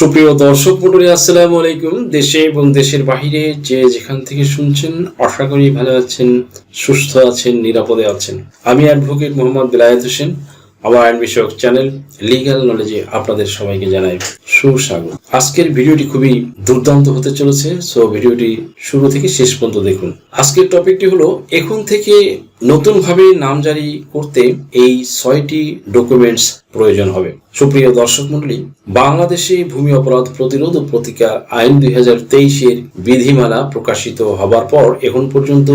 সুপ্রিয় দর্শক মন্ডলী আসসালাম আলাইকুম। দেশে এবং দেশের বাহিরে যে যেখান থেকে শুনছেন, আশা করি ভালো আছেন, সুস্থ আছেন, নিরাপদে আছেন। আমি অ্যাডভোকেট মোহাম্মদ বেলায়েত হোসেন। আমার আইন বিষয়ক চ্যানেল লিগ্যাল নলেজে আপনাদের সবাইকে জানাই সুস্বাগত। আজকের ভিডিওটি খুবই দুর্দান্ত হতে চলেছে, সো ভিডিওটি শুরু থেকে শেষ পর্যন্ত দেখুন। আজকের টপিকটি হলো, এখন থেকে নতুনভাবে নাম জারি করতে এই ছয়টি ডকুমেন্টস প্রয়োজন হবে। সুপ্রিয় দর্শক মন্ডলী বাংলাদেশে ভূমি অপরাধ প্রতিরোধ ও প্রতিকার আইন দুই হাজার তেইশের বিধিমালা প্রকাশিত হবার পর এখন পর্যন্ত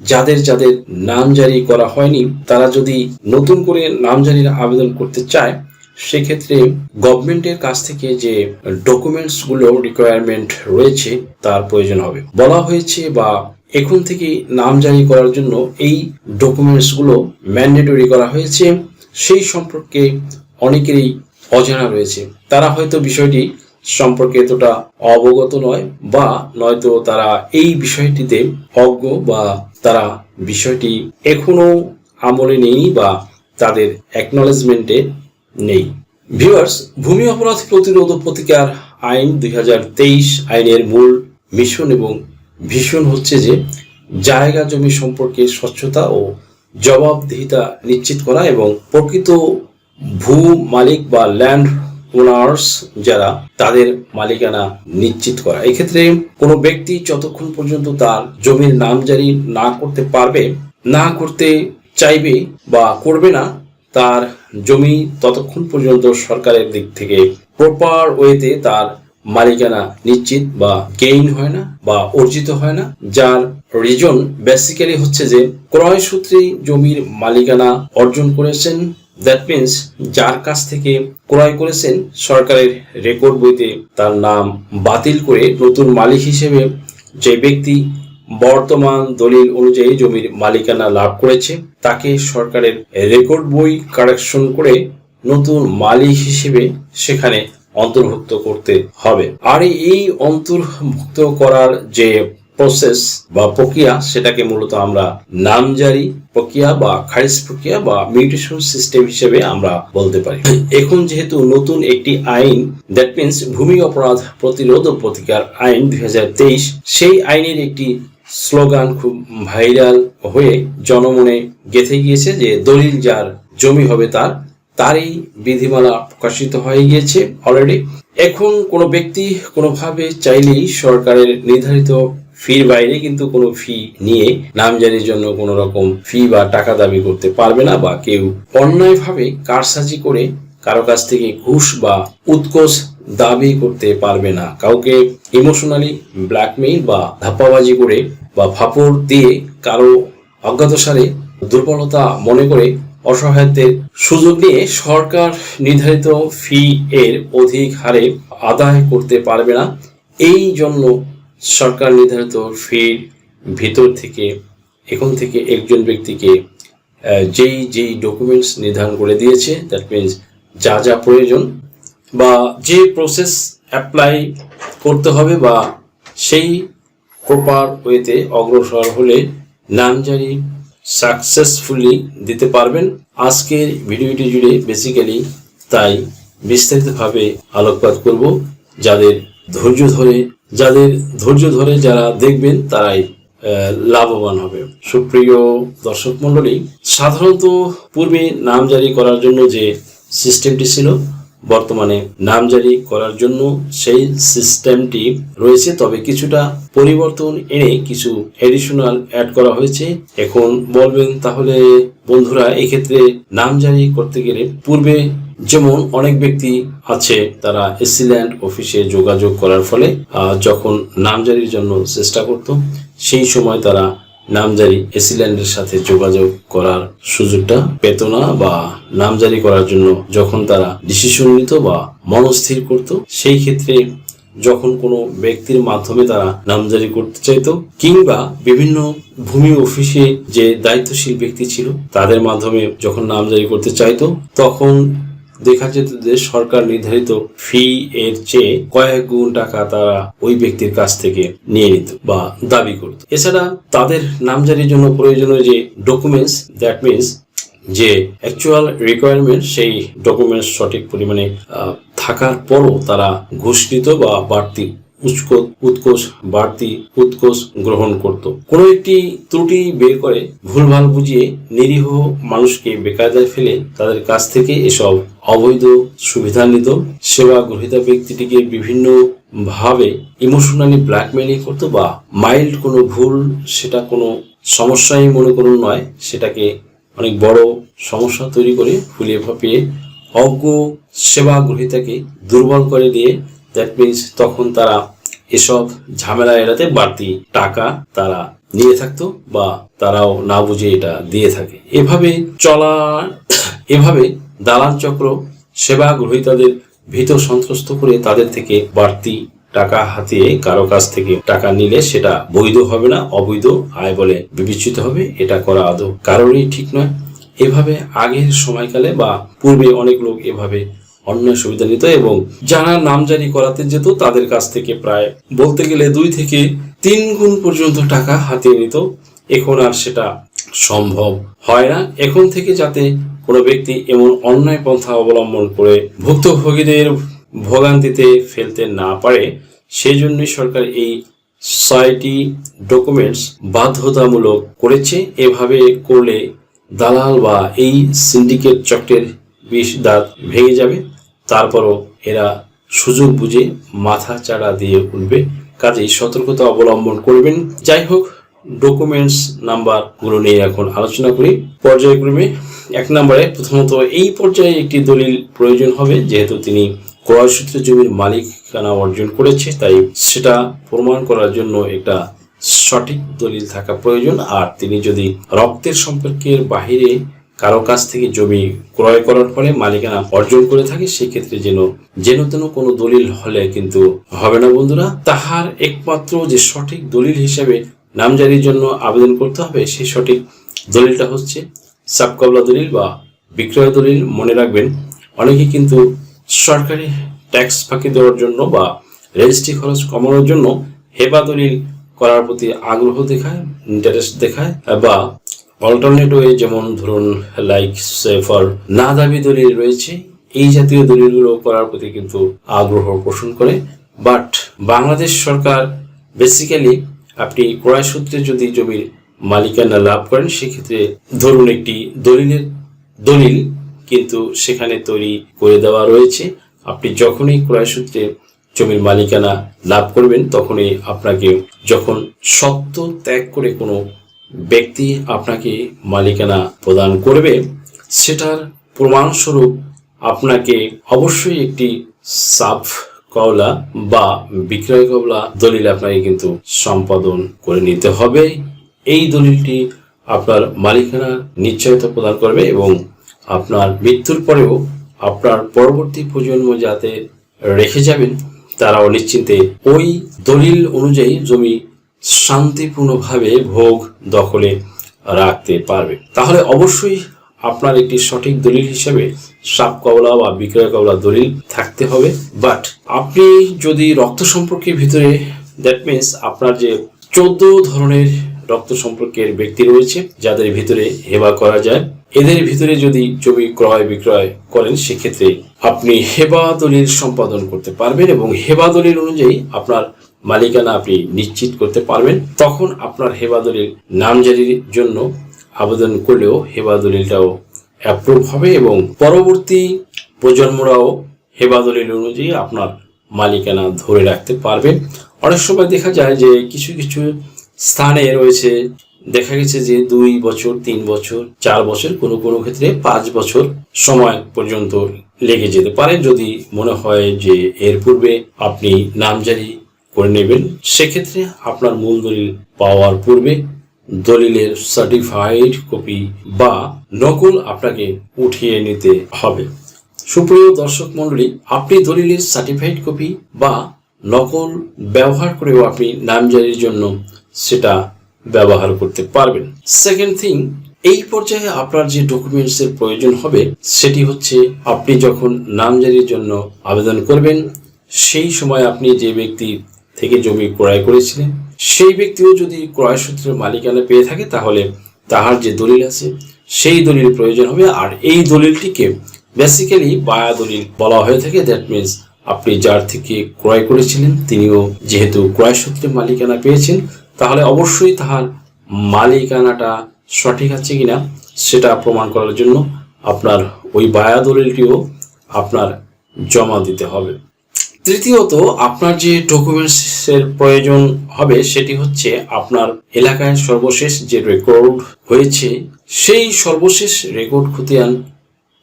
যাদের যাদের নাম জারি করা হয়নি, তারা যদি নতুন করে নাম জারির আবেদন করতে চায়, সেক্ষেত্রে গভর্নমেন্টের কাছ থেকে যে ডকুমেন্টসগুলো রিকোয়ারমেন্ট রয়েছে, তার প্রয়োজন হবে। বলা হয়েছে বা এখন থেকে নাম জারি করার জন্য এই ডকুমেন্টসগুলো ম্যান্ডেটরি করা হয়েছে। সেই সম্পর্কে অনেকেরই অজানা রয়েছে। তারা হয়তো বিষয়টি সম্পর্কে এতটা অবগত নয় বা নয়তো তারা এই বিষয়টিতে অজ্ঞ বা তারা বিষয়টি এখনও আমলে নেই বা তাদের অ্যাকনলেজমেন্টে নেই। ভিউয়ার্স, ভূমি অপরাধ প্রতিরোধ প্রতিকার আইন দুই হাজার তেইশ আইনের মূল মিশন এবং ভীষণ হচ্ছে যে জায়গা জমি সম্পর্কে স্বচ্ছতা ও জবাবদিহিতা নিশ্চিত করা এবং প্রকৃত ভূ মালিক বা ল্যান্ড ওনার্স যারা তাদের মালিকানা নিশ্চিত করা। এক্ষেত্রে কোনো ব্যক্তি যতক্ষণ পর্যন্ত তার জমির নাম জারি না করতে পারবে, না করতে চাইবে বা করবে না, তার জমি ততক্ষণ পর্যন্ত সরকারের দিক থেকে প্রপার ওয়েতে তার মালিকানা নিশ্চিত বা গেইন হয় না বা অর্জিত হয় না। যার রিজন বেসিক্যালি হচ্ছে যে, ক্রয় সূত্রে জমির মালিকানা অর্জন করেছেন দ্যাট মিন্স যার কাছ থেকে ক্রয় করেছেন সরকারের রেকর্ড বইতে তার নাম বাতিল করে নতুন মালিক হিসেবে যে ব্যক্তি বর্তমান দলিল অনুযায়ী জমির মালিকানা লাভ করেছে, তাকে সরকারের রেকর্ড বই কারেকশন করে নতুন মালিক হিসেবে সেখানে অন্তর্ভুক্ত করতে হবে। আর এই অন্তর্ভুক্ত করার যে প্রসেস বা প্রক্রিয়া, সেটাকে মূলত আমরা নামজারি প্রক্রিয়া বা খারিজ প্রক্রিয়া বা মিউটেশন সিস্টেম হিসেবে আমরা বলতে পারি। এখন যেহেতু নতুন একটি আইন দ্যাট মিন্স ভূমি অপরাধ প্রতিরোধ ও প্রতিকার আইন দুই হাজার তেইশ, সেই আইনের একটি স্লোগান খুব ভাইরাল হয়ে জনমনে গেঁথে গিয়েছে যে দলিল যার জমি হবে তার, তারই বিধিমালা প্রকাশিত হয়ে গিয়েছে অলরেডি এখন কোনো ব্যক্তি কোনোভাবে চাইলেই সরকারের নির্ধারিত ফির বাইরে কিন্তু কোনো ফি নিয়ে নামজারির জন্য কোনো রকম ফি বা টাকা দাবি করতে পারবে না বা কেউ অন্যায়ভাবে কারসাজি করে কারও কাছ থেকে ঘুষ বা উৎকোষ দাবি করতে পারবে না। কাউকে ইমোশনালি ব্ল্যাকমেইল বা ধাপ্পাবাজি করে বা ফাপড় দিয়ে কারও অজ্ঞাতসারে দুর্বলতা মনে করে অসহায়ত্বের সুযোগ নিয়ে সরকার নির্ধারিত ফি এর অধিক হারে আদায় করতে পারবে না। এই জন্য সরকার নির্ধারিত ফির ভিতর থেকে, এখন থেকে একজন ব্যক্তিকে যেই যেই ডকুমেন্টস নির্ধারণ করে দিয়েছে দ্যাট মিনস যা যা প্রয়োজন বা যে প্রসেস অ্যাপ্লাই করতে হবে বা সেই প্রপার ওয়েতে অগ্রসর হলে নামজারি সাকসেসফুলি দিতে পারবেন। আজকের ভিডিওটি জুড়ে বেসিক্যালি তাই বিস্তারিতভাবে আলোকপাত করব। যাদের ধৈর্য ধরে যাদের ধৈর্য ধরে যারা দেখবেন, তারাই লাভবান হবে। সুপ্রিয় দর্শক মণ্ডলী, সাধারণত পূর্বে নাম জারি করার জন্য যে সিস্টেমটি ছিল, বর্তমানে নাম জারি করার জন্য সেই সিস্টেমটি রয়েছে। তবে কিছুটা পরিবর্তন এনে কিছু এডিশনাল অ্যাড করা হয়েছে। এখন বলবেন তাহলে, বন্ধুরা, এক্ষেত্রে নাম জারি করতে গেলে পূর্বে যেমন অনেক ব্যক্তি আছে তারা এসিল্যান্ড অফিসে যোগাযোগ করার ফলে যখন নামজারির জন্য চেষ্টা করত, সেই সময় তারা নামজারি এসিল্যান্ডের সাথে যোগাযোগ করার সুযোগটা পেত না বা নামজারি করার জন্য যখন তারা ডিসিশন নিত বা মনস্থির করত, সেই ক্ষেত্রে যখন কোনো ব্যক্তির মাধ্যমে তারা নামজারি করতে চাইতো কিংবা বিভিন্ন ভূমি অফিসে যে দায়িত্বশীল ব্যক্তি ছিল, তাদের মাধ্যমে যখন নামজারি করতে চাইতো, তখন দেখা যেত যে সরকার নির্ধারিত ফি এর চেয়ে কয়েক গুণ টাকা তারা ওই ব্যক্তির কাছ থেকে নিয়ে নিত বা দাবি করত। এছাড়া তাদের নামজারির জন্য প্রয়োজনীয় যে ডকুমেন্টস দ্যাট মিনস যে অ্যাকচুয়াল রিকোয়ারমেন্ট সেই ডকুমেন্টস সঠিক পরিমাণে থাকার পরও তারা ঘুষ নিত বা বাড়তি উৎকোষ উৎকোষ বাড়তি উৎকোষ গ্রহণ করত। কোনো একটি ত্রুটি বের করে ভুলভাল বুঝিয়ে নিরীহ মানুষকে বেকায়দায় ফেলে তাদের কাছ থেকে এসব অবৈধ সুবিধা নিত। সেবা গ্রহীতা ব্যক্তিটিকে বিভিন্ন ভাবে ইমোশনালি ব্ল্যাকমেলিং করতো বা মাইল্ড কোনো ভুল, সেটা কোনো সমস্যাই মনে করুন নয়, সেটাকে অনেক বড় সমস্যা তৈরি করে ফুলিয়ে ফাঁপিয়ে অজ্ঞ সেবা গ্রহীতাকে দুর্বল করে দিয়ে দ্যাট মিনস তখন তারা এসব ঝামেলা এড়াতে বাড়তি টাকা তারা নিয়ে থাকতো বা তারাও না বুঝে এটা দিয়ে থাকে। এভাবে চলা এভাবে দালাল চক্র, সেবা গ্রহীতাদের ভীত সন্ত্রস্ত করে তাদের থেকে বাড়তি টাকা হাতিয়ে কারও কাছ থেকে টাকা নিলে সেটা বৈধ হবে না, অবৈধ আয় বলে বিবেচিত হবে, এটা করা আদৌ কারণই ঠিক নয়। এভাবে আগের সময়কালে বা পূর্বে অনেক লোক এভাবে অন্যায় সুবিধা নিত এবং যারা নামজারি করাতে যেত, তাদের কাছ থেকে প্রায় বলতে গেলে দুই থেকে তিন গুণ পর্যন্ত টাকা হাতিয়ে নিত। এখন আর সেটা সম্ভব হয় না। এখন থেকে যাতে কোনো ব্যক্তি এমন অন্যায় পন্থা অবলম্বন করে ভুক্তভোগীদের ভোগান্তিতে ফেলতে না পারে সেই জন্যই সরকার এই ছয়টি ডকুমেন্টস বাধ্যতামূলক করেছে। এভাবে করলে দালাল বা এই সিন্ডিকেট চক্রের বিষ দাঁত ভেঙে যাবে। তারপরও এরা সুযোগ বুঝে মাথা চাড়া দিয়ে উঠবে। কাজেই সতর্কতা অবলম্বন করবেন। যাই হোক ডকুমেন্টস নাম্বারগুলো নিয়ে এখন আলোচনা করি। পর্যায়ক্রমে এক নম্বরে প্রথমত এই পর্যায়ে একটি দলিল প্রয়োজন হবে, যেহেতু তিনি ক্রয়সূত্রে জমির মালিকানা অর্জন করেছে, তাই সেটা প্রমাণ করার জন্য একটা সঠিক দলিল থাকা প্রয়োজন। আর তিনি যদি রক্তের সম্পর্কের বাহিরে কারও কাছ থেকে জমি ক্রয় করার ফলে মালিকানা অর্জন করে থাকে, সেক্ষেত্রে যেন যেন তেন কোনো দলিল হলে কিন্তু হবে না বন্ধুরা। তাহার একমাত্র যে সঠিক দলিল হিসেবে নামজারির জন্য আবেদন করতে হবে, সেই সঠিক দলিলটা হচ্ছে সাবকবলা দলিল বা বিক্রয় দলিল। মনে রাখবেন, অনেকে কিন্তু সরকারি ট্যাক্স ফাঁকি দেওয়ার জন্য বা রেজিস্ট্রি খরচ কমানোর জন্য হেবা দলিল করার প্রতি আগ্রহ দেখায় ইন্টারেস্ট দেখায়, বা অল্টারনেট ওয়ে যেমন ধরুন লাইক সেফার না দাবি দলিল রয়েছে, এই জাতীয় দলিলগুলো করার প্রতি কিন্তু আগ্রহ পোষণ করে। বাট বাংলাদেশ সরকার বেসিক্যালি আপনি ক্রয় সূত্রে যদি জমির মালিকানা লাভ করেন, সেক্ষেত্রে ধরুন একটি দলিলের দলিল কিন্তু সেখানে তৈরি করে দেওয়া রয়েছে। আপনি যখনই ক্রয় সূত্রে জমির মালিকানা লাভ করবেন, তখনই আপনাকে যখন সত্য ত্যাগ করে কোনো ব্যক্তি আপনাকে মালিকানা প্রদান করবে, সেটার প্রমাণস্বরূপ আপনাকে অবশ্যই একটি সাফ কওলা বা বিক্রয় কওলা দলিল আপনাকে কিন্তু সম্পাদন করে নিতে হবে। এই দলিলটি আপনার মালিকানা নিশ্চয়তা প্রদান করবে এবং আপনার মৃত্যুর পরেও আপনার পরবর্তী প্রজন্ম যাতে রেখে যাবেন, তারাও নিশ্চিন্তে ওই দলিল অনুযায়ী জমি শান্তিপূর্ণভাবে ভোগ দখলে রাখতে পারবে। তাহলে অবশ্যই আপনার একটি সঠিক দলিল হিসেবে সাপ কবলা বা বিক্রয় কবলা দলিল থাকতে হবে। বাট আপনি যদি রক্ত সম্পর্কের ভিতরে দ্যাট মিনস আপনার যে চোদ্দ ধরনের রক্ত সম্পর্কের ব্যক্তি রয়েছে, যাদের ভিতরে হেবা করা যায়, এদের ভিতরে যদি জমি ক্রয় বিক্রয় করেন, সেক্ষেত্রে আপনি হেবা দলিল সম্পাদন করতে পারবেন এবং হেবা দলিল অনুযায়ী আপনার মালিকানা আপনি নিশ্চিত করতে পারবেন। তখন আপনার হেবা নামজারির জন্য আবেদন করলেও হেবা দলিলটাও অ্যাপ্রুভ হবে এবং পরবর্তী প্রজন্মরাও হেবা দলিল অনুযায়ী আপনার মালিকানা ধরে রাখতে পারবে। অনেক সময় দেখা যায় যে কিছু কিছু স্থানে রয়েছে, দেখা গেছে যে দুই বছর, তিন বছর, চার বছর, কোনো কোনো ক্ষেত্রে পাঁচ বছর সময় পর্যন্ত লেগে যেতে পারে। যদি মনে হয় যে এর পূর্বে আপনি নামজারি করে নেবেন। সেক্ষেত্রে আপনার মূল দলিল পাওয়ার পূর্বে দলিলের সার্টিফাইড কপি বা নকল আপনাকে উঠিয়ে নিতে হবে। সুপ্রিয় দর্শক মণ্ডলী, আপনি দলিলের সার্টিফাইড কপি বা নকল ব্যবহার করেও আপনি নামজারির জন্য সেটা ব্যবহার করতে পারবেন। সেকেন্ড থিং এই পর্যায়ে আপনার যে ডকুমেন্টস এর প্রয়োজন হবে, সেটি হচ্ছে আপনি যখন নামজারির জন্য আবেদন করবেন, সেই সময় আপনি যে ব্যক্তি থেকে জমি ক্রয় করেছিলেন। সেই ব্যক্তিও যদি ক্রয় সূত্রে মালিকানা পেয়ে থাকে, তাহলে তাহার যে দলিল আছে, সেই দলিল প্রয়োজন হবে। আর এই দলিলটিকে বেসিক্যালি বায়া দলিল বলা হয়ে থাকে। দ্যাট মিনস আপনি যার থেকে ক্রয় করেছিলেন, তিনিও যেহেতু ক্রয় সূত্রে মালিকানা পেয়েছেন, তাহলে অবশ্যই তাহার মালিকানাটা সঠিক আছে কিনা, সেটা প্রমাণ করার জন্য আপনার ওই বায়া দলিলটিও আপনার জমা দিতে হবে। তৃতীয়ত, আপনার যে ডকুমেন্টসের প্রয়োজন হবে সেটি হচ্ছে আপনার এলাকায় সর্বশেষ যে রেকর্ড হয়েছে, সেই সর্বশেষ রেকর্ড খতিয়ান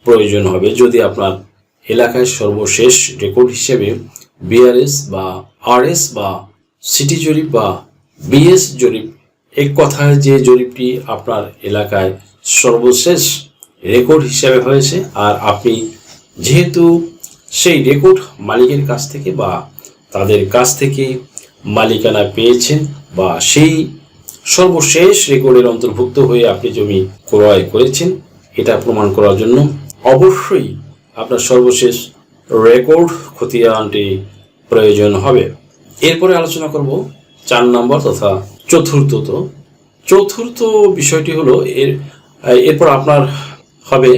প্রয়োজন হবে। যদি আপনার এলাকায় সর্বশেষ রেকর্ড হিসেবে বিআরএস বা আরএস বা সিটি জরিপ বা বিএস জরিপ, এক কথায় যে জরিপটি আপনার এলাকায় সর্বশেষ রেকর্ড হিসেবে হয়েছে, আর আপনি যেহেতু সেই রেকর্ড মালিকের কাছ থেকে বা তাদের কাছ থেকে মালিকানা পেয়েছেন বা সেই সর্বশেষ রেকর্ডের অন্তর্ভুক্ত হয়ে আপনি জমি ক্রয় করেছেন, এটা প্রমাণ করার জন্য অবশ্যই আপনার সর্বশেষ রেকর্ড খতিয়ানটি প্রয়োজন হবে। এরপরে আলোচনা করব চার নম্বর তথা চতুর্থত। চতুর্থ বিষয়টি হলো এর, এরপর আপনার হবে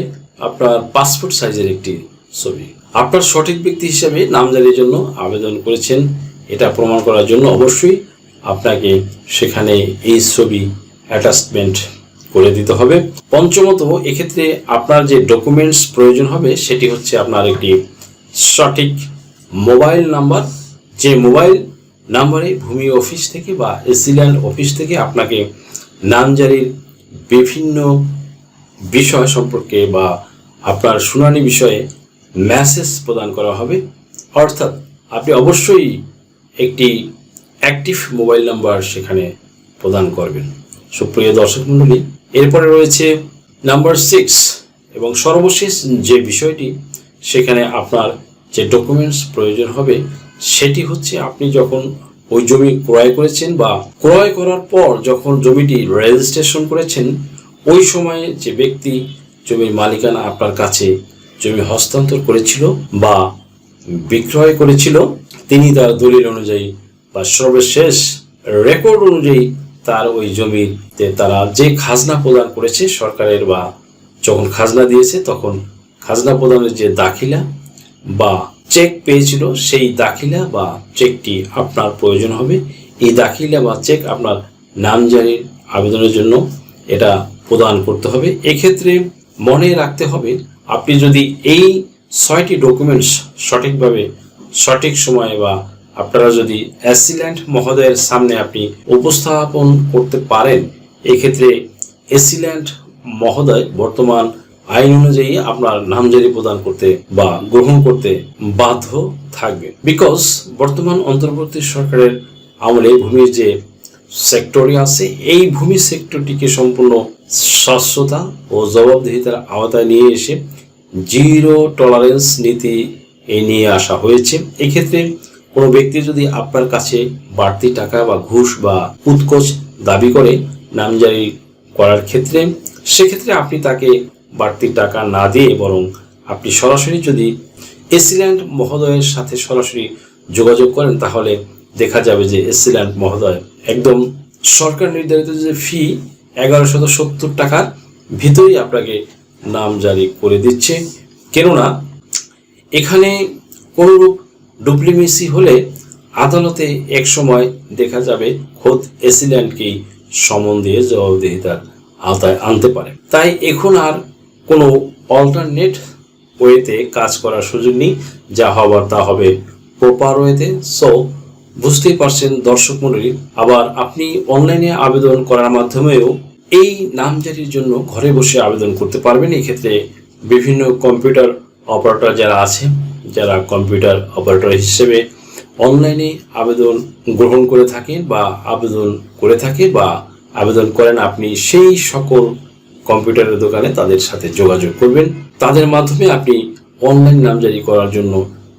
আপনার পাসপোর্ট সাইজের একটি ছবি। আপনার সঠিক ব্যক্তি হিসেবে নামজারির জন্য আবেদন করেছেন, এটা প্রমাণ করার জন্য অবশ্যই আপনাকে সেখানে এই ছবি অ্যাটাচমেন্ট করে দিতে হবে। পঞ্চমত, এক্ষেত্রে আপনার যে ডকুমেন্টস প্রয়োজন হবে, সেটি হচ্ছে আপনার একটি সঠিক মোবাইল নাম্বার। যে মোবাইল নাম্বারে ভূমি অফিস থেকে বা এসিল্যান্ড অফিস থেকে আপনাকে নামজারির বিভিন্ন বিষয় সম্পর্কে বা আপনার শুনানি বিষয়ে মেসেজ প্রদান করা হবে। অর্থাৎ আপনি অবশ্যই একটি অ্যাক্টিভ মোবাইল নাম্বার সেখানে প্রদান করবেন। সুপ্রিয় দর্শক মণ্ডলী, এরপরে রয়েছে নাম্বার সিক্স এবং সর্বশেষ যে বিষয়টি, সেখানে আপনার যে ডকুমেন্টস প্রয়োজন হবে, সেটি হচ্ছে আপনি যখন ওই জমি ক্রয় করেছেন বা ক্রয় করার পর যখন জমিটি রেজিস্ট্রেশন করেছেন, ওই সময়ে যে ব্যক্তি জমির মালিকানা আপনার কাছে জমি হস্তান্তর করেছিল বা বিক্রয় করেছিল, তিনি তার দলিল অনুযায়ী বা সর্বশেষ রেকর্ড অনুযায়ী তার ওই জমিতে তারা যে খাজনা প্রদান করেছে সরকারের বা যখন খাজনা দিয়েছে তখন খাজনা প্রদানের যে দাখিলা বা চেক পেয়েছিল, সেই দাখিলা বা চেকটি আপনার প্রয়োজন হবে। এই দাখিলা বা চেক আপনার নামজারির আবেদনের জন্য এটা প্রদান করতে হবে। এক্ষেত্রে মনে রাখতে হবে আপনি যদি এই ছয়টি ডকুমেন্টস সঠিকভাবে, সঠিক সময়ে বা আপনারা যদি অ্যাসিল্যান্ট মহোদয়ের সামনে আপনি উপস্থাপন করতে পারেন, এক্ষেত্রে এসিল্যান্ড মহোদয় বর্তমান আইন অনুযায়ী আপনার নামজারি প্রদান করতে বা গ্রহণ করতে বাধ্য থাকবে। বিকজ বর্তমান অন্তর্বর্তী সরকারের আমলে ভূমির যে সেক্টরে আছে, এই ভূমি সেক্টরটিকে সম্পূর্ণ স্বচ্ছতা ও জবাবদিহিতার আওতায় নিয়ে এসে জিরো টলারেন্স নীতি নিয়ে আসা হয়েছে। এক্ষেত্রে কোনো ব্যক্তি যদি আপনার কাছে বাড়তি টাকা বা ঘুষ বা উৎকোচ দাবি করে নামজারি করার ক্ষেত্রে, সেক্ষেত্রে আপনি তাকে বাড়তি টাকা না দিয়ে বরং আপনি সরাসরি যদি এসিল্যান্ড মহোদয়ের সাথে সরাসরি যোগাযোগ করেন, তাহলে দেখা যাবে যে এসিল্যান্ড মহোদয় একদম সরকার নির্ধারিত যে ফি এগারোশত সত্তর টাকার ভিতরেই আপনাকে নাম জারি করে দিচ্ছে। কেননা, এখানে কোনোরূপ ডুপ্লিমেসি হলে আদালতে এক সময় দেখা যাবে খোদ এসিল্যান্ডকেই সমন দিয়ে জবাবদিহিতার আওতায় আনতে পারে। তাই এখন আর কোনো অল্টারনেট ওয়েতে কাজ করার সুযোগ নেই, যা হবার তা হবে প্রপার ওয়েতে। সো, বুঝতেই পারছেন দর্শক মণ্ডলী, আবার আপনি অনলাইনে আবেদন করার মাধ্যমেও এই নামজারির জন্য ঘরে বসে আবেদন করতে পারবেন। এই ক্ষেত্রে বিভিন্ন কম্পিউটার অপারেটর যারা আছে, যারা কম্পিউটার অপারেটর হিসেবে অনলাইনে আবেদন গ্রহণ করে থাকেন বা আবেদন করে থাকে বা আবেদন করেন, আপনি সেই সকল কম্পিউটারের দোকানে তাদের সাথে যোগাযোগ করবেন। তাদের মাধ্যমে আপনি অনলাইন নামজারি করার জন্য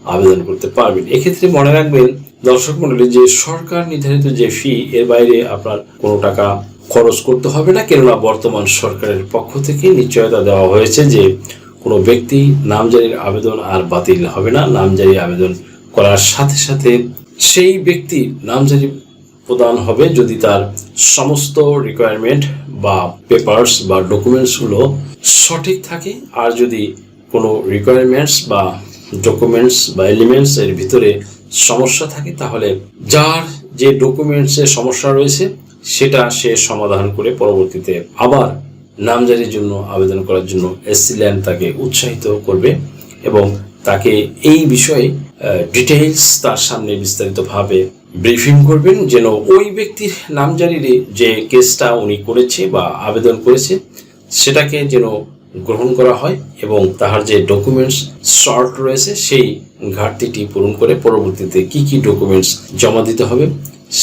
আবেদন করতে পারবেন। এক্ষেত্রে মনে রাখবেন, দর্শক মন্ডলী যে সরকার নির্ধারিত যে ফি এর বাইরে আপনার কোনো টাকা খরচ করতে হবে না, কেননা বর্তমান সরকারের পক্ষ থেকে নিশ্চয়তা দেওয়া হয়েছে যে কোনো ব্যক্তি নামজারির আবেদন আর বাতিল হবে না। নামজারি আবেদন করার সাথে সাথে সেই ব্যক্তি নামজারি প্রদান হবে যদি তার সমস্ত রিকোয়ারমেন্ট বা পেপারস বা ডকুমেন্টসগুলো সঠিক থাকে। আর যদি কোনো রিকোয়ারমেন্টস বা ডকুমেন্টস বা এলিমেন্টস এর ভিতরে সমস্যা থাকে, তাহলে যার যে ডকুমেন্টসের সমস্যা রয়েছে সেটা সে সমাধান করে পরবর্তীতে আবার নামজারির জন্য আবেদন করার জন্য এসসি ল্যান্ড তাকে উৎসাহিত করবে এবং তাকে এই বিষয়ে ডিটেইলস তার সামনে বিস্তারিতভাবে ব্রিফিং করবেন যেন ওই ব্যক্তির নামজারির যে কেসটা উনি করেছে বা আবেদন করেছে, সেটাকে যেন গ্রহণ করা হয় এবং তাহার যে ডকুমেন্টস শর্ট রয়েছে, সেই ঘাটতিটি পূরণ করে পরবর্তীতে কি কি ডকুমেন্টস জমা দিতে হবে,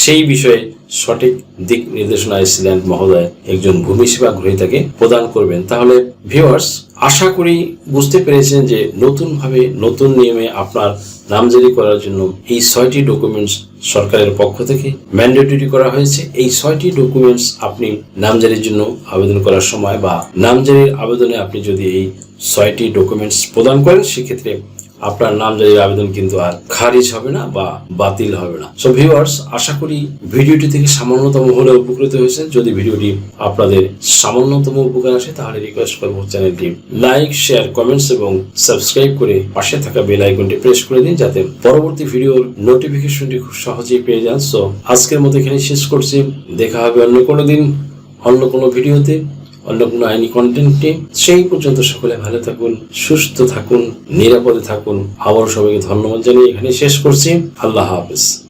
সেই বিষয়ে সঠিক দিক নির্দেশনা এসেছিলেন মহোদয়। একজন ভূমি সেবা গ্রহীতাকে প্রদান করবেন। তাহলে ভিওয়ার্স আশা করি বুঝতে পেরেছেন যে নতুনভাবে নতুন নিয়মে আপনার নামজারি করার জন্য এই ছয়টি ডকুমেন্টস সরকারের পক্ষ থেকে ম্যান্ডেটরি করা হয়েছে। এই ছয়টি ডকুমেন্টস আপনি নামজারির জন্য আবেদন করার সময় বা নামজারির আবেদনে আপনি যদি এই ছয়টি ডকুমেন্টস প্রদান করেন, সেক্ষেত্রে আপনার নাম নামজারির আবেদন কিন্তু আর খারিজ হবে না বা বাতিল হবে না। সো ভিউয়ার্স আশা করি ভিডিওটি থেকে সামান্যতম হলে উপকৃত হয়েছে যদি ভিডিওটি আপনাদের সামান্যতম উপকার আসে, তাহলে রিকোয়েস্ট করব চ্যানেলটি লাইক শেয়ার কমেন্টস এবং সাবস্ক্রাইব করে পাশে থাকা বেল আইকনটি প্রেস করে দিন, যাতে পরবর্তী ভিডিওর নোটিফিকেশনটি খুব সহজেই পেয়ে যান। সো আজকের মতো এখানে শেষ করছি। দেখা হবে অন্য কোনো দিন, অন্য কোনো ভিডিওতে। কোনো আইনি কন্টেন্টে সেই পর্যন্ত সকলে ভালো থাকুন, সুস্থ থাকুন, নিরাপদে থাকুন। আবারও সবাইকে ধন্যবাদ জানিয়ে এখানে শেষ করছি। আল্লাহ হাফেজ।